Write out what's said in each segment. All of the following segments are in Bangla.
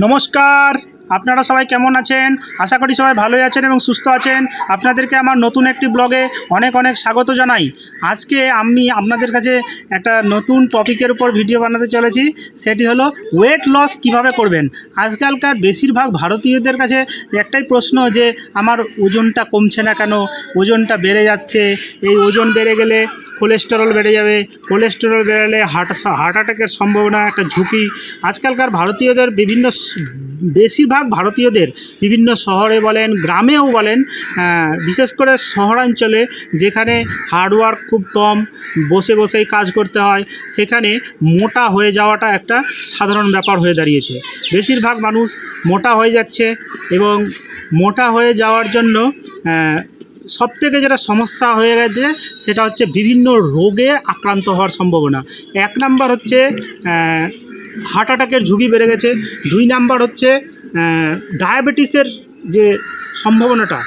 নমস্কার। আপনারা সবাই কেমন আছেন? আশা করি সবাই ভালোই আছেন এবং সুস্থ আছেন। আপনাদেরকে আমার নতুন একটি ব্লগে অনেক অনেক স্বাগত জানাই। আজকে আমি আপনাদের কাছে একটা নতুন টপিকের উপর ভিডিও বানাতে চলেছি। সেটি হলো ওয়েট লস কীভাবে করবেন? আজকালকার বেশিরভাগ ভারতীয়দের কাছে একটাই প্রশ্ন যে, আমার ওজনটা কমছে না কেন? ওজনটা বেড়ে যাচ্ছে। এই ওজন বেড়ে গেলে কোলেস্টেরল বেড়ে যাবে কোলেস্টেরল বেড়ালে হার্ট হার্ট অ্যাটাকের সম্ভাবনা, একটা ঝুঁকি। আজকালকার ভারতীয়দের বিভিন্ন বেশিরভাগ ভারতীয়দের বিভিন্ন শহরে বলেন, গ্রামেও বলেন বিশেষ করে শহরাঞ্চলে যেখানে হার্ডওয়ার্ক খুব কম, বসে বসেই কাজ করতে হয়, সেখানে মোটা হয়ে যাওয়াটা একটা সাধারণ ব্যাপার হয়ে দাঁড়িয়েছে। বেশিরভাগ মানুষ মোটা হয়ে যাচ্ছে এবং মোটা হয়ে যাওয়ার জন্য আহ, সব থেকে যেটা সমস্যা হয়ে গেছে সেটা হচ্ছে বিভিন্ন রোগে আক্রান্ত হওয়ার সম্ভাবনা। এক নাম্বার হচ্ছে হার্ট অ্যাটাকের ঝুঁকি বেড়ে গেছে। দুই নাম্বার হচ্ছে ডায়াবেটিসের যে সম্ভাবনাটা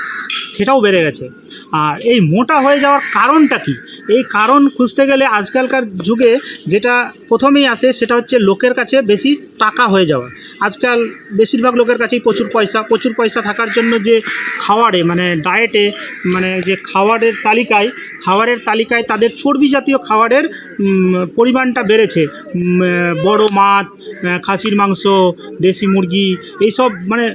সেটাও বেড়ে গেছে। আর এই মোটা হয়ে যাওয়ার কারণটা কি? এই কারণ খুঁজতে গেলে আজকালকার যুগে যেটা প্রথমেই আসে সেটা হচ্ছে লোকের কাছে বেশি টাকা হয়ে যাওয়া। আজকাল বেশিরভাগ লোকের কাছেই প্রচুর পয়সা প্রচুর পয়সা থাকার জন্য যে খাওয়ারে মানে ডায়েটে মানে যে খাবারের তালিকায় খাবারের তালিকায় তাদের চর্বি জাতীয় খাবারের পরিমাণটা বেড়েছে। বড় মাছ খাসির মাংস, দেশি মুরগি, এইসব মানে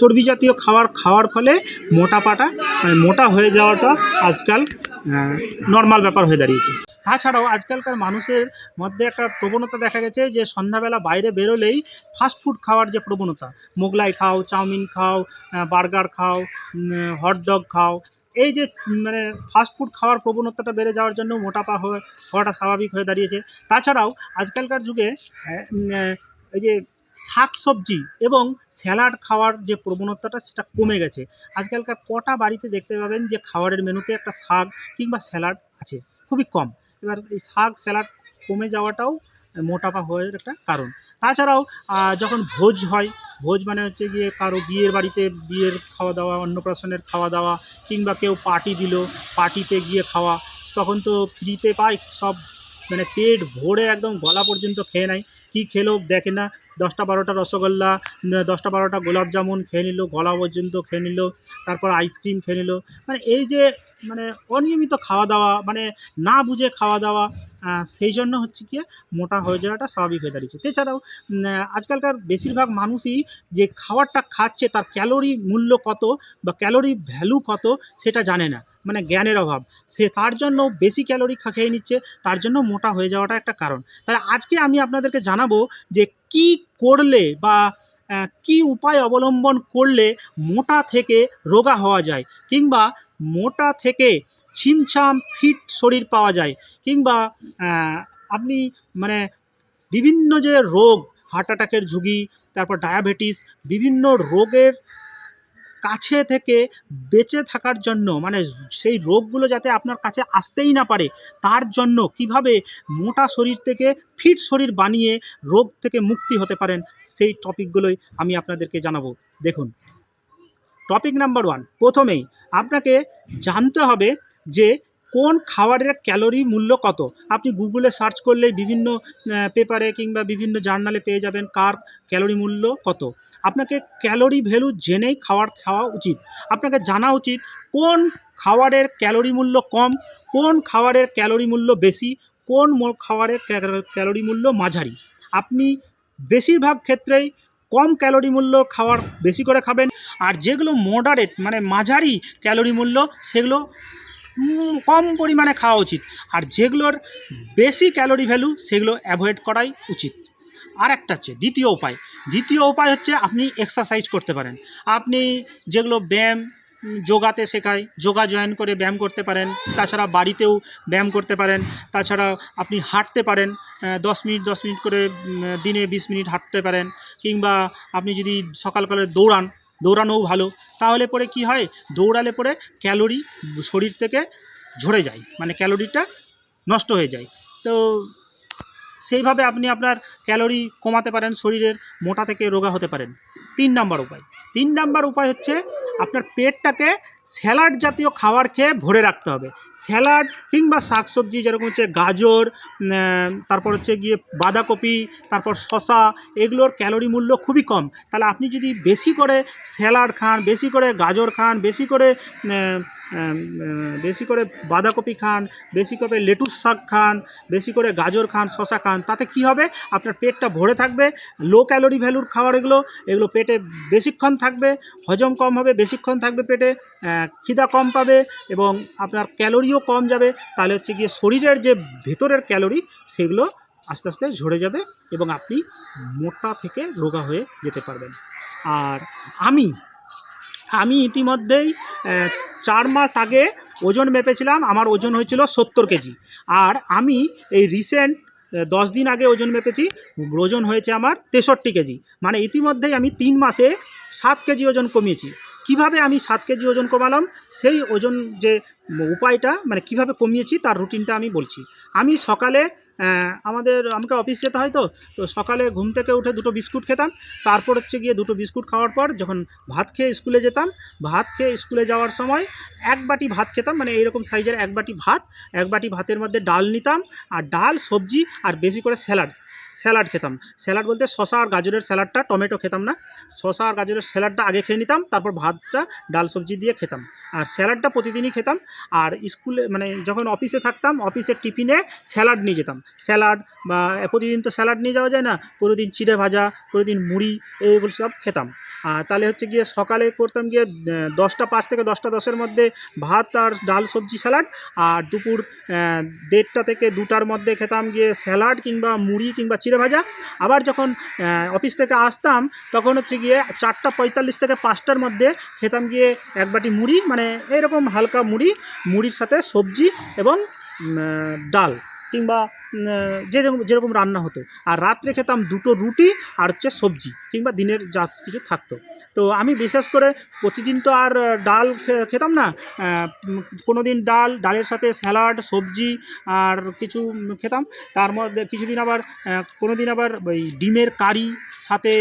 চর্বি জাতীয় খাবার খাওয়ার ফলে মোটাপাটা মানে মোটা হয়ে যাওয়াটা আজকাল নর্মাল ব্যাপার হয়ে দাঁড়িয়েছে। তাছাড়াও আজকালকার মানুষের মধ্যে একটা প্রবণতা দেখা গেছে যে সন্ধ্যাবেলা বাইরে বেরোলেই ফাস্ট ফুড খাওয়ার যে প্রবণতা, মোগলাই খাও, চাউমিন খাও বার্গার খাও হটডগ খাও, এই যে মানে ফাস্ট ফুড খাওয়ার প্রবণতাটা বেড়ে যাওয়ার জন্য মোটাপা হওয়াটা স্বাভাবিক হয়ে দাঁড়িয়েছে। তাছাড়াও আজকালকার যুগে এই যে শাক সবজি এবং স্যালাড খাওয়ার যে প্রবণতাটা সেটা কমে গেছে। আজকালকার কটা বাড়িতে দেখতে পাবেন যে খাবারের মেনুতে একটা শাক কিংবা স্যালাড আছে, খুবই কম। এবার এই শাক, স্যালাড কমে যাওয়াটাও মোটাপা হওয়ার একটা কারণ। তাছাড়াও যখন ভোজ হয়, ভোজ মানে হচ্ছে গিয়ে কারও বিয়ের বাড়িতে বিয়ের খাওয়া দাওয়া, অন্নপ্রাশনের খাওয়া দাওয়া কিংবা কেউ পার্টি দিল, পার্টিতে গিয়ে খাওয়া, তখন তো ফ্রিতে পায় সব মানে পেট ভরে একদম গলা পর্যন্ত খেয়ে নেয় কী খেলো দেখে না। দশটা বারোটা রসগোল্লা দশটা বারোটা গোলাপ জামুন খেয়ে নিল, গলা পর্যন্ত খেয়ে নিল, তারপর আইসক্রিম খেয়ে নিল। মানে এই যে মানে অনিয়মিত খাওয়া দাওয়া মানে না বুঝে খাওয়া দাওয়া সেই জন্য হচ্ছে কি মোটা হয়ে যাওয়াটা স্বাভাবিক হয়ে দাঁড়িয়েছে। এছাড়াও আজকালকার বেশিরভাগ মানুষই যে খাবারটা খাচ্ছে তার ক্যালোরি মূল্য কত বা ক্যালোরি ভ্যালু কত সেটা জানে না। মানে জ্ঞানের অভাব। সে তার জন্য বেশি ক্যালোরি খেয়ে নিচ্ছে, তার জন্য মোটা হয়ে যাওয়াটা একটা কারণ। তাহলে আজকে আমি আপনাদেরকে জানাব যে কি করলে বা কি উপায় অবলম্বন করলে মোটা থেকে রোগা হওয়া যায় কিংবা মোটা থেকে ছিমছাম, ফিট শরীর পাওয়া যায় কিংবা আপনি মানে বিভিন্ন যে রোগ, হার্ট অ্যাটাকের ঝুঁকি, তারপর ডায়াবেটিস, বিভিন্ন রোগের কাছে থেকে বেঁচে থাকার জন্য মানে সেই রোগগুলো যাতে আপনার কাছে আসতেই না পারে, তার জন্য কীভাবে মোটা শরীর থেকে ফিট শরীর বানিয়ে রোগ থেকে মুক্তি হতে পারেন, সেই টপিকগুলোই আমি আপনাদেরকে জানাব। দেখুন, টপিক নাম্বার ওয়ান, প্রথমেই আপনাকে জানতে হবে যে কোন খাবারের ক্যালোরি মূল্য কত? আপনি গুগলে সার্চ করলেই বিভিন্ন পেপারে কিংবা বিভিন্ন জার্নালে পেয়ে যাবেন কার ক্যালোরি মূল্য কত। আপনাকে ক্যালোরি ভ্যালু জেনেই খাবার খাওয়া উচিত। আপনাকে জানা উচিত কোন খাবারের ক্যালোরি মূল্য কম, কোন খাবারের ক্যালোরি মূল্য বেশি, কোন খাবারের ক্যালোরি মূল্য মাঝারি। আপনি বেশিরভাগ ক্ষেত্রেই কম ক্যালোরি মূল্য খাবার বেশি করে খাবেন, আর যেগুলো মডারেট মানে মাঝারি ক্যালোরি মূল্য, সেগুলো কম পরিমাণে খাওয়া উচিত। আর যেগুলোর বেশি ক্যালোরি ভ্যালু, সেগুলো অ্যাভয়েড করাই উচিত। আর একটা হচ্ছে, দ্বিতীয় উপায়। দ্বিতীয় উপায় হচ্ছে, আপনি এক্সারসাইজ করতে পারেন। আপনি যেগুলো ব্যায়াম যোগাতে শেখায়, যোগা জয়েন করে ব্যায়াম করতে পারেন। তাছাড়া বাড়িতেও ব্যায়াম করতে পারেন। তাছাড়া আপনি হাঁটতে পারেন দশ মিনিট দশ মিনিট করে দিনে বিশ মিনিট হাঁটতে পারেন। কিংবা আপনি যদি সকালকালে দৌড়ান দৌড়ানোও ভালো। তাহলে পরে কি হয়? দৌড়ালে পরে ক্যালোরি শরীর থেকে ঝরে যায়। মানে ক্যালোরিটা নষ্ট হয়ে যায়। তো সেইভাবে আপনি আপনার ক্যালোরি কমাতে পারেন, শরীরের মোটা থেকে রোগা হতে পারেন। তিন নাম্বার উপায়। তিন নাম্বার উপায় হচ্ছে আপনার পেটটাকে স্যালাড জাতীয় খাবার খেয়ে ভরে রাখতে হবে। স্যালাড কিংবা শাকসবজি যেরকম হচ্ছে গাজর তারপর হচ্ছে গিয়ে বাঁধাকপি, তারপর শশা এগুলোর ক্যালোরি মূল্য খুবই কম। তাহলে আপনি যদি বেশি করে স্যালাড খান, বেশি করে গাজর খান, বেশি করে বেশি করে বাঁধাকপি খান, বেশি করে লেটুস শাক খান, বেশি করে গাজর খান শশা খান, তাতে কি হবে? আপনার পেটটা ভরে থাকবে লো ক্যালোরি ভ্যালুর খাবার এগুলো এগুলো পেটে বেশিক্ষণ থাকবে, হজম কম হবে, বেশিক্ষণ থাকবে পেটে খিদা কম পাবে এবং আপনার ক্যালোরিও কম যাবে, তাহলে হচ্ছে গিয়ে শরীরের যে ভেতরের ক্যালোরি সেগুলো আস্তে আস্তে ঝরে যাবে এবং আপনি মোটা থেকে রোগা হয়ে যেতে পারবেন। আর আমি আমি ইতিমধ্যেই চার মাস আগে ওজন মেপেছিলাম, আমার ওজন হয়েছিল সত্তর কেজি। আর আমি এই রিসেন্ট দশ দিন আগে ওজন মেপেছি, ওজন হয়েছে আমার তেষট্টি কেজি। মানে ইতিমধ্যেই আমি তিন মাসে সাত কেজি ওজন কমিয়েছি। কীভাবে আমি সাত কেজি ওজন কমালাম? সেই ওজন যে উপায়টা মানে কীভাবে কমিয়েছি, তার রুটিনটা আমি বলছি। আমি সকালে আমাদের, আমাকে অফিস যেতে হয় তো তো সকালে ঘুম থেকে উঠে দুটো বিস্কুট খেতাম। তারপর হচ্ছে গিয়ে দুটো বিস্কুট খাওয়ার পর যখন ভাত খেয়ে স্কুলে যেতাম, ভাত খেয়ে স্কুলে যাওয়ার সময় এক বাটি ভাত খেতাম মানে এইরকম সাইজের এক বাটি ভাত, এক বাটি ভাতের মধ্যে ডাল নিতাম, আর ডাল, সবজি, আর বেশি করে স্যালাড স্যালাড খেতাম। স্যালাড বলতে শশা আর গাজরের স্যালাডটা, টমেটো খেতাম না। শশা আর গাজরের স্যালাডটা আগে খেয়ে নিতাম, তারপর ভাতটা, ডাল সবজি দিয়ে খেতাম। আর স্যালাডটা প্রতিদিনই খেতাম। আর স্কুলে মানে যখন অফিসে থাকতাম, অফিসের টিফিনে স্যালাড নিয়ে যেতাম। স্যালাড বা, প্রতিদিন তো স্যালাড নিয়ে যাওয়া যায় না। কোনো দিন চিড়ে ভাজা কোনো দিন মুড়ি, এইগুলো সব খেতাম। আর তাহলে হচ্ছে গিয়ে সকালে করতাম গিয়ে দশটা পাঁচ থেকে দশটা দশের মধ্যে ভাত আর ডাল সবজি স্যালাড। আর দুপুর দেড়টা থেকে দুটার মধ্যে খেতাম গিয়ে স্যালাড কিংবা মুড়ি কিংবা চিড়ে ভাজা। আবার যখন অফিস থেকে আসতাম, তখন হচ্ছে গিয়ে চারটা পঁয়তাল্লিশ থেকে পাঁচটার মধ্যে খেতাম গিয়ে এক বাটি মুড়ি মানে এরকম হালকা মুড়ি, মুড়ির সাথে সবজি এবং ডাল। কিংবা যেরকম যেরকম রান্না হতো। আর রাত্রে খেতাম দুটো রুটি আর হচ্ছে সবজি, কিংবা দিনের যা কিছু থাকতো। তো আমি বিশেষ করে প্রতিদিন তো আর ডাল খেতাম না। কোনো দিন ডাল, ডালের সাথে স্যালাড, সবজি আর কিছু খেতাম। তার মধ্যে কিছুদিন আবার কোনো দিন আবার ওই ডিমের কারি সাথে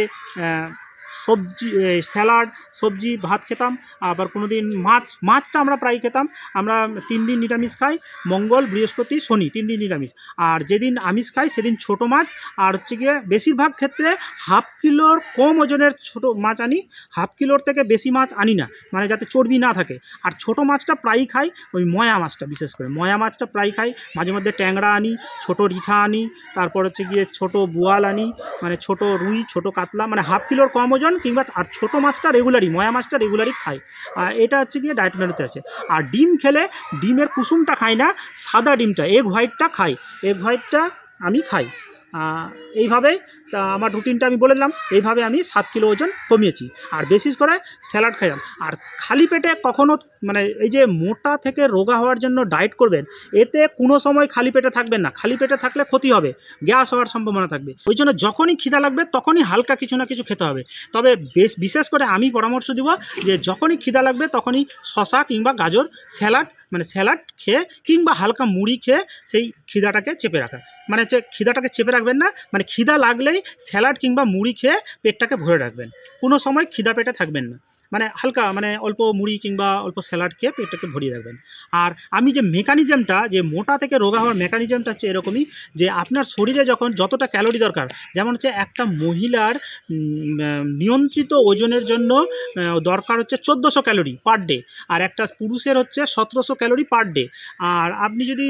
সবজি স্যালাড, সবজি, ভাত খেতাম, আবার কোনো দিন মাছ, মাছটা আমরা প্রায় খেতাম। আমরা তিন দিন নিরামিষ খাই, মঙ্গল, বৃহস্পতি, শনি, তিন দিন নিরামিষ। আর যেদিন আমিষ খাই, সেদিন ছোট মাছ, আর হচ্ছে গিয়ে বেশিরভাগ ক্ষেত্রে হাফ কিলোর কম ওজনের ছোট মাছ আনি, হাফ কিলোর থেকে বেশি মাছ আনি না মানে যাতে চর্বি না থাকে। আর ছোট মাছটা প্রায়ই খাই, ওই ময়া মাছটা বিশেষ করে। ময়া মাছটা প্রায় খাই, মাঝে মধ্যে ট্যাংরা আনি, ছোট রিঠা আনি, তারপর হচ্ছে গিয়ে ছোট বোয়াল আনি মানে ছোট রুই, ছোট কাতলা মানে হাফ কিলোর কম ওজন কিংবা আর ছোট মাছটা রেগুলারই ময়া মাছটা রেগুলারই খায়। এটা হচ্ছে গিয়ে ডায়েট মেনুতে আছে। আর ডিম খেলে ডিমের কুসুমটা খায় না, সাদা ডিমটা এগ হোয়াইটটা খাই এগ হোয়াইটটা আমি খাই। এইভাবে তা আমার রুটিনটা আমি বলে দিলাম, এইভাবে আমি সাত কিলো ওজন কমিয়েছি। আর বিশেষ করে স্যালাড খাইলাম। আর খালি পেটে কখনো মানে এই যে মোটা থেকে রোগা হওয়ার জন্য ডায়েট করবেন, এতে কোনো সময় খালি পেটে থাকবেন না। খালি পেটে থাকলে ক্ষতি হবে, গ্যাস হওয়ার সম্ভাবনা থাকবে। ওই জন্য যখনই খিদা লাগবে, তখনই হালকা কিছু না কিছু খেতে হবে। তবে বেশ বিশেষ করে আমি পরামর্শ দিব যে যখনই খিদা লাগবে, তখনই শশা কিংবা গাজর স্যালাড মানে স্যালাড খেয়ে কিংবা হালকা মুড়ি খেয়ে সেই খিদাটাকে চেপে রাখা। মানে হচ্ছে খিদাটাকে চেপে রাখবেন না মানে খিদা লাগলেই স্যালাড কিংবা মুড়ি খেয়ে পেটটাকে ভরে রাখবেন। কোনো সময় খিদা পেটে থাকবেন না। মানে হালকা মানে অল্প মুড়ি কিংবা অল্প স্যালাড খেয়ে পেটটাকে ভরিয়ে রাখবেন। আর আমি যে মেকানিজমটা, যে মোটা থেকে রোগা হওয়ার মেকানিজমটা হচ্ছে এরকমই যে আপনার শরীরে যখন যতটা ক্যালোরি দরকার, যেমন হচ্ছে একটা মহিলার নিয়ন্ত্রিত ওজনের জন্য দরকার হচ্ছে চোদ্দোশো ক্যালোরি পার ডে, আর একটা পুরুষের হচ্ছে সতেরোশো ক্যালোরি পার ডে। আর আপনি যদি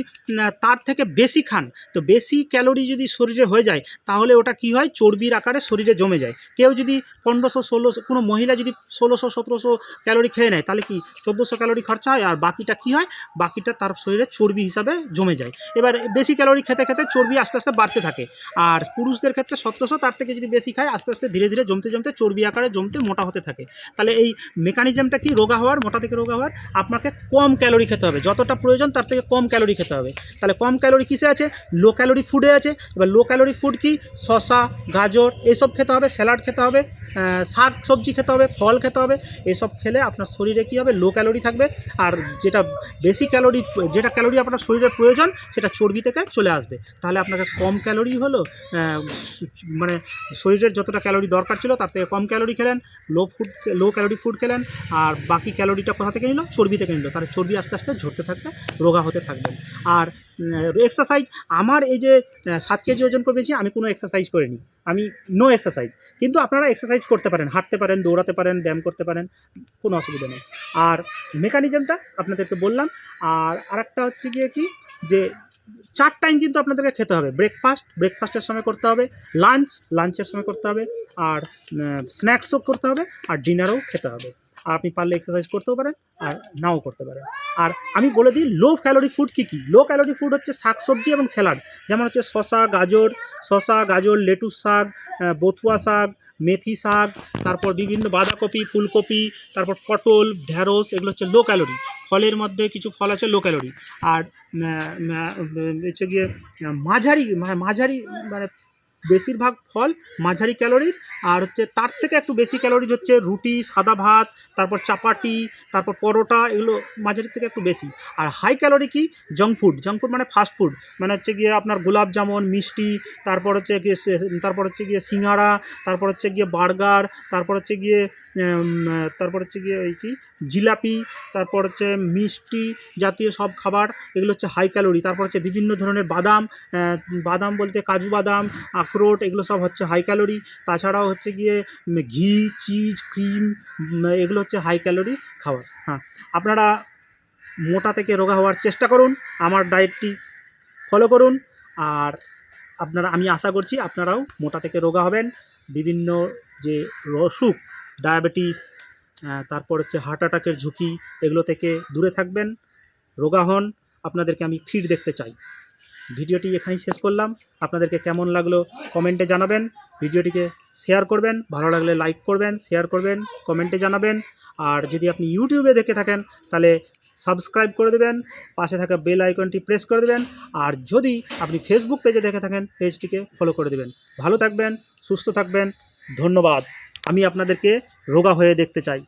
তার থেকে বেশি খান, তো বেশি ক্যালোরি যদি শরীরে হয়ে যায়, তাহলে ওটা কি হয়? চর্বির আকারে শরীরে জমে যায়। কেউ যদি পনেরোশো, ষোলোশো, কোনো মহিলা যদি ষোলোশো সতেরোশো ক্যালোরি খেয়ে নেয়, তাহলে কি চোদ্দোশো ক্যালোরি খরচা হয় আর বাকিটা কি হয়? বাকিটা তার শরীরে চর্বি হিসাবে জমে যায়। এবার বেশি ক্যালোরি খেতে খেতে চর্বি আস্তে আস্তে বাড়তে থাকে। আর পুরুষদের ক্ষেত্রে সতেরোশো, তার থেকে যদি বেশি খায়, আস্তে আস্তে ধীরে ধীরে জমতে জমতে চর্বি আকারে জমতে মোটা হতে থাকে। তাহলে এই মেকানিজমটা কি? রোগা হওয়ার, মোটা থেকে রোগা হওয়ার, আপনাকে কম ক্যালোরি খেতে হবে। যতটা প্রয়োজন, তার থেকে কম ক্যালোরি খেতে হবে। তাহলে কম ক্যালোরি কিসে আছে? লো ক্যালোরি ফুডে আছে। এবার লো ক্যালোরি ফুড কি? শশা গাজর, এসব খেতে হবে, স্যালাড খেতে হবে শাক সবজি খেতে হবে, ফল খেতে হবে। এসব খেলে আপনার শরীরে কী হবে? লো ক্যালোরি থাকবে। আর যেটা বেশি ক্যালোরি যেটা ক্যালোরি আপনার শরীরের প্রয়োজন, সেটা চর্বি থেকে চলে আসবে। তাহলে আপনাকে কম ক্যালোরি হলো মানে শরীরের যতটা ক্যালোরি দরকার ছিল, তার থেকে কম ক্যালোরি খেলেন low food low calorie food খেলেন, আর বাকি ক্যালোরিটা কোথা থেকে নিল? চর্বি থেকে নিল। তাহলে চর্বি আস্তে আস্তে ঝরতে থাকবে, রোগা হতে থাকবেন। আর এক্সারসাইজ আমার এই যে সাত কেজি ওজন কমেছি আমি কোনো এক্সারসাইজ করিনি। আমি নো এক্সারসাইজ কিন্তু আপনারা এক্সারসাইজ করতে পারেন, হাঁটতে পারেন, দৌড়াতে পারেন, ব্যায়াম করতে পারেন, কোনো অসুবিধা নেই। আর মেকানিজমটা আপনাদেরকে বললাম, আর আরেকটা হচ্ছে গিয়ে কি, যে চার টাইম কিন্তু আপনাদেরকে খেতে হবে। ব্রেকফাস্ট ব্রেকফাস্টের সময় করতে হবে লাঞ্চ লাঞ্চের সময় করতে হবে, আর স্ন্যাক্সও করতে হবে, আর ডিনারও খেতে হবে। আর আপনি পারলে এক্সারসাইজ করতেও পারেন আর নাও করতে পারেন। আর আমি বলে দিই লো ক্যালোরি ফুড কী কী? লো ক্যালোরি ফুড হচ্ছে শাক সবজি এবং স্যালাড যেমন হচ্ছে শশা গাজর শশা গাজর, লেটুস শাক বথুয়া শাক, মেথি শাক, তারপর বিভিন্ন বাঁধাকপি, ফুলকপি, তারপর পটল ঢ্যাঁড়স এগুলো হচ্ছে লো ক্যালোরি ফলের মধ্যে কিছু ফল আছে লো ক্যালোরি আর হচ্ছে গিয়ে মাঝারি মানে মাঝারি মানে বেশিরভাগ ফল মাঝারি ক্যালোরির, আর হচ্ছে তার থেকে একটু বেশি ক্যালোরিজ হচ্ছে রুটি, সাদা ভাত, তারপর চাপাটি, তারপর পরোটা, এগুলো মাঝারি থেকে একটু বেশি। আর হাই ক্যালোরি কি? জাঙ্ক ফুড জাঙ্ক ফুড মানে ফাস্ট ফুড মানে হচ্ছে গিয়ে আপনার গোলাপ জামুন, মিষ্টি, তারপর হচ্ছে গিয়ে তারপর হচ্ছে গিয়ে সিঙ্গাড়া তারপর হচ্ছে গিয়ে বার্গার, তারপর হচ্ছে গিয়ে তারপর হচ্ছে গিয়ে ওই কি? জিলাপি, তারপর হচ্ছে মিষ্টি জাতীয় সব খাবার, এগুলো হচ্ছে হাই ক্যালোরি তারপর হচ্ছে বিভিন্ন ধরনের বাদাম বাদাম বলতে কাজু বাদাম, আখরোট, এগুলো সব হচ্ছে হাই ক্যালোরি তাছাড়াও হচ্ছে গিয়ে ঘি চিজ ক্রিম এগুলো হচ্ছে হাই ক্যালোরি খাবার। হ্যাঁ আপনারা মোটা থেকে রোগা হওয়ার চেষ্টা করুন, আমার ডায়েটটি ফলো করুন, আর আপনারা, আমি আশা করছি আপনারাও মোটা থেকে রোগা হবেন। বিভিন্ন যে অসুখ ডায়াবেটিস তারপর হচ্ছে হার্ট অ্যাটাকের ঝুঁকি, এগুলো থেকে দূরে থাকবেন। রোগা হন, আপনাদেরকে আমি ফিট দেখতে চাই। ভিডিওটি এখানেই শেষ করলাম। আপনাদেরকে কেমন লাগল কমেন্টে জানাবেন। ভিডিওটিকে শেয়ার করবেন। ভালো লাগলে লাইক করবেন শেয়ার করবেন কমেন্টে জানাবেন। আর যদি আপনি ইউটিউবে দেখে থাকেন, তাহলে সাবস্ক্রাইব করে দেবেন। পাশে থাকা বেল আইকনটি প্রেস করে দেবেন। আর যদি আপনি ফেসবুক পেজে দেখে থাকেন পেজটিকে ফলো করে দেবেন। ভালো থাকবেন, সুস্থ থাকবেন। ধন্যবাদ। আমি আপনাদেরকে রোগা হয়ে দেখতে চাই।